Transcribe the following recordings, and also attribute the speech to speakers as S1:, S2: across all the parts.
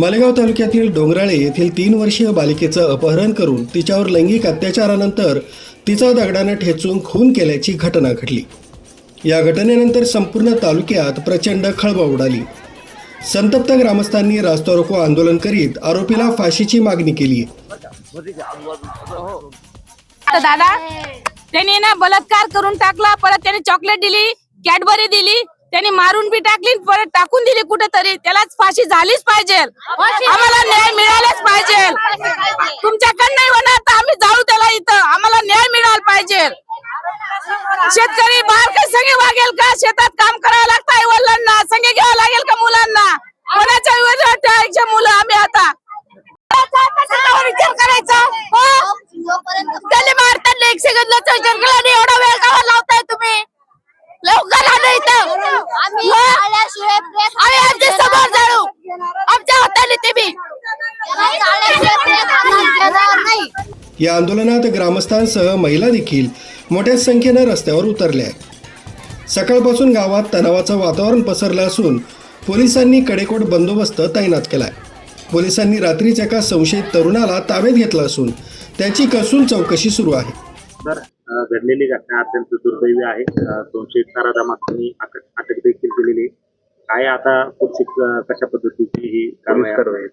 S1: मालेगाव तालुक्यातील डोंगराळे येथील तीन वर्षीय बालिकेचं अपहरण करून तिच्यावर लैंगिक अत्याचारानंतर तिचा दगडानं ठेचून खून केल्याची घटना घडली. या घटनेनंतर संपूर्ण तालुक्यात प्रचंड खळबळ उडाली. संतप्त ग्रामस्थांनी रास्ता रोको आंदोलन करीत आरोपीला फाशीची मागणी केली.
S2: तर दादा त्याने ना बलात्कार करून टाकला परत त्याने चॉकलेट दिली कॅडबरी दिली त्यांनी मारून बी टाकली परत टाकून दिली कुठेतरी. त्यालाच फाशी झालीच पाहिजे. आम्हाला न्याय मिळालाच पाहिजे. तुमच्याकडे नाही होणार तर आम्ही जाऊ त्याला इथं. आम्हाला न्याय मिळाला पाहिजे. शेतकरी बाहेर काही संगे वागेल का? शेतात काम करावं लागतं आई वडिलांना संगे घ्यावं लागेल का मुलांना? कोणाच्या मुलं आम्ही आता? विचार करायचा? हो? त्याला मारतात एक सेकंदला विचार केला आणि एवढा वेळ का लावताय तुम्ही लवकर आणा इथं
S3: आम्ही
S2: हो?
S3: आल्याशिवाय प्रेस
S2: आम्ही आमच्यासमोर जाळू आमच्या हाताने ते बी
S3: आल्याशिवाय प्रेस आम्हाला देणार नाही
S1: या आंदोलनात ग्रामस्थांसह महिला देखील मोठ्या संख्येनं रस्त्यावर उतरल्या. आहेत सकाळपासून गावात तणावाचं वातावरण पसरलं असून पोलिसांनी कडेकोट बंदोबस्त तैनात केलाय. पोलिसांनी रात्रीच एका संशयित तरुणाला ताब्यात घेतलं असून त्याची कसून चौकशी सुरू आहे.
S4: तर घडलेली घटना अत्यंत दुर्दैवी आहे. दोनशे नराधामांनी अटक देखील केलेली आहे. काय आता पुढची क- कशा पद्धतीची ही कारवाई आहे?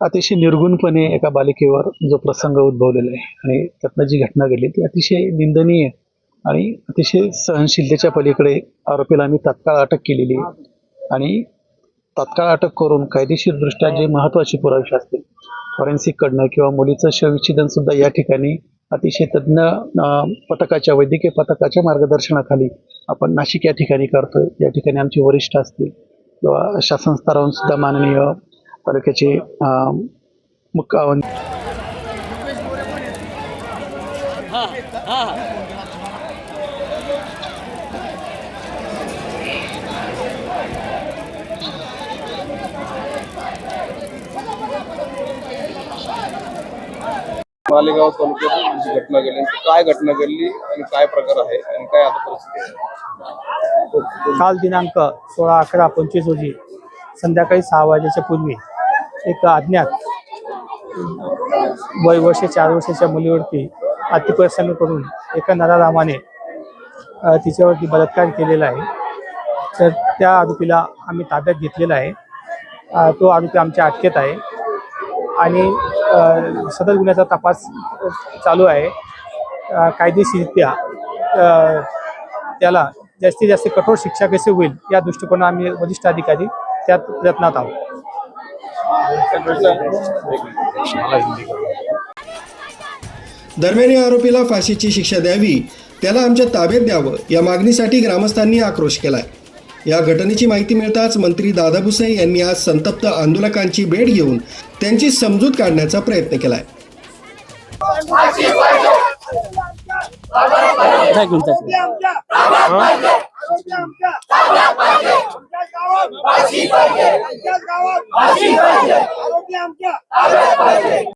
S5: अतिशय निर्गुणपणे एका बालिकेवर जो प्रसंग उद्भवलेला आहे आणि त्यातनं जी घटना घडली ती अतिशय निंदनीय आणि अतिशय सहनशीलतेच्या पलीकडे आरोपीला आम्ही तात्काळ अटक केलेली आहे. आणि तात्काळ अटक करून कायदेशीरदृष्ट्या जे महत्त्वाचे पुरावे असतील फॉरेन्सिककडनं किंवा मुलीचं शवविच्छेदन सुद्धा या ठिकाणी अतिशय तज्ज्ञ पथकाच्या वैद्यकीय पथकाच्या मार्गदर्शनाखाली आपण नाशिक या ठिकाणी करतोय. या ठिकाणी आमचे वरिष्ठ असतील किंवा शासन स्तरावरून सुद्धा माननीय तालुक्याचे मुख्य
S6: मालेगाव तालुक्यात घटना घडली काय घटना घडली आणि काय प्रकार आहे आणि काय आता परिस्थिती आहे?
S7: काल दिनांक सोळा अकरा पंचवीस रोजी संध्याकाळी सहा वाजेच्या पूर्वी एक अज्ञात वय वर्ष चार वर्षाच्या मुलीवरती अतिप्रसन्न करून एका नरारामाने तिच्यावरती बलात्कार केलेला आहे. तर त्या आरोपीला आम्ही ताब्यात घेतलेला आहे. तो आरोपी आमच्या अटकेत आहे. आणि सदर गुन्ह्याचा तपास चालू आहे. कायदेशीररित्या त्याला जास्तीत जास्त कठोर शिक्षा कशी होईल या दृष्टिकोनात आम्ही वरिष्ठ अधिकारी त्यात प्रयत्नात आहोत.
S1: दरम्यान या आरोपीला फाशीची शिक्षा द्यावी त्याला आमच्या ताब्यात द्यावं या मागणीसाठी ग्रामस्थांनी आक्रोश केलाय या घटनेची माहिती मिळताच मंत्री दादा भुसे यांनी आज संतप्त आंदोलकांची भेट घेऊन त्यांची समजूत काढण्याचा प्रयत्न केलाय
S8: आरोपी आमच्या आरोपी आमच्या आमच्याच गावात आमच्याच गावात आरोपी आमच्या.